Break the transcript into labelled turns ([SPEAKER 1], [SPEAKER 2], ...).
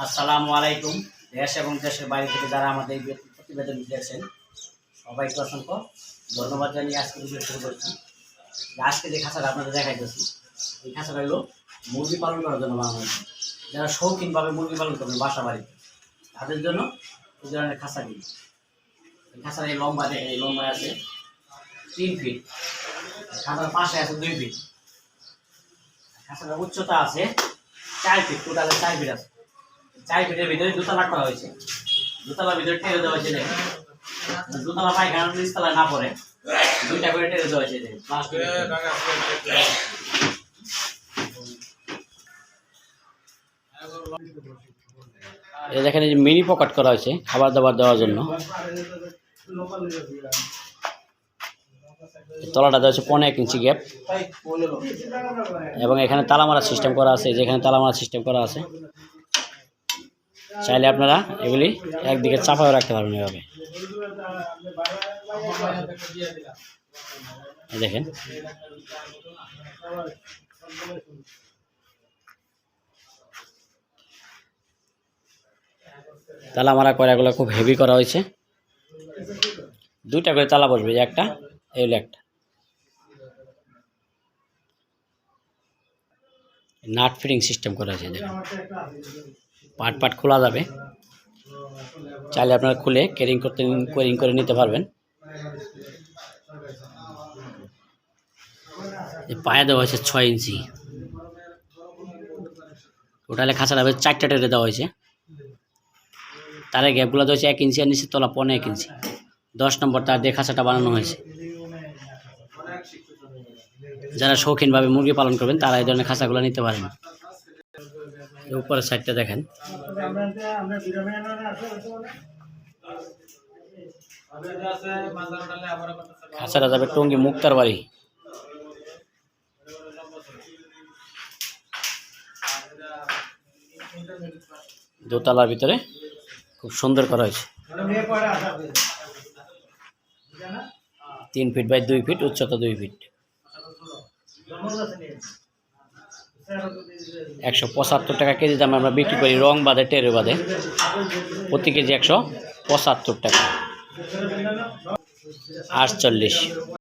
[SPEAKER 1] আসসালামু আলাইকুম। দেশ এবং দেশের বাইরে থেকে যারা আমাদের প্রতিবেদন দিয়েছেন, সবাইকে অসংখ্য ধন্যবাদ জানিয়ে আজকে ভিডিও শুরু করছি। আজকে যে খাঁচাটা আপনাদের দেখাইতেছি এই খাঁচাটা হলো মুরগি পালন করার জন্য হয়েছে। যারা শৌখিনভাবে মুরগি পালন করবেন বাসা বাড়িতে তাদের জন্য এই ধরনের খাঁচা দিই এই খাঁচার এই লম্বা দেখেন, এই লম্বায় আছে তিন ফিট খাঁচার পাশে আছে দুই ফিট খাঁচাটার উচ্চতা আছে চার ফিট টোটালে চার ফিট আছে। চার ফিটের ভিতরে দুতলা করা হয়েছে। দুতলার ভিতরে টেরে দেওয়া হয়েছে দেখেন। দুতলা পায়খানা নিচতলা না পড়ে। দুইটা করে টেরে দেওয়া হয়েছে দেখেন। যে মিনি পকেট করা হয়েছে খাবার দাবার দেওয়ার জন্য। তলাটা দেওয়া হচ্ছে পনেরো এক ইঞ্চি গ্যাপ এবং এখানে তালা মারার সিস্টেম করা আছে। যেখানে তালা মারার সিস্টেম করা আছে। চাইলে আপনারা এগুলি একদিকে চাপাও রাখতে পারবেন এভাবে। দেখেন। তালা মারা কয়রাগুলো খুব হেভি করা হয়েছে। দুইটা করে তালা বসবে একটা, এই হলো একটা। নাট ফিটিং সিস্টেম করা আছে, দেখুন। পার্ট পার্ট খোলা যাবে। চাইলে আপনারা খুলে কেরিং করতে কেরিং করে নিতে পারবেন। পায়ে দেওয়া হয়েছে ছয় ইঞ্চি। টোটালে খাঁচা যাবে চারটা টেরে দেওয়া হয়েছে। তার গ্যাপগুলো দেওয়া হয়েছে এক ইঞ্চি আর নিচে তলা পনেরো এক ইঞ্চি। দশ নম্বর তার দিয়ে খাঁচাটা বানানো হয়েছে। যারা শৌখিনভাবে মুরগি পালন করবেন, তারা এই ধরনের খাঁচাগুলো নিতে পারেন। এই উপরের সাইডটা দেখেন। খাঁচাটা যাবে টঙ্গি মুক্তার বাড়ি। দোতলার ভিতরে খুব সুন্দর করা হয়েছে। তিন ফিট বাই দুই ফিট, উচ্চতা দুই ফিট। একশো পঁচাত্তর টাকা কেজি দামে আমরা বিক্রি করি, রং বাদে টেরে বাদে প্রতি কেজি একশো পঁচাত্তর টাকা। আটচল্লিশ।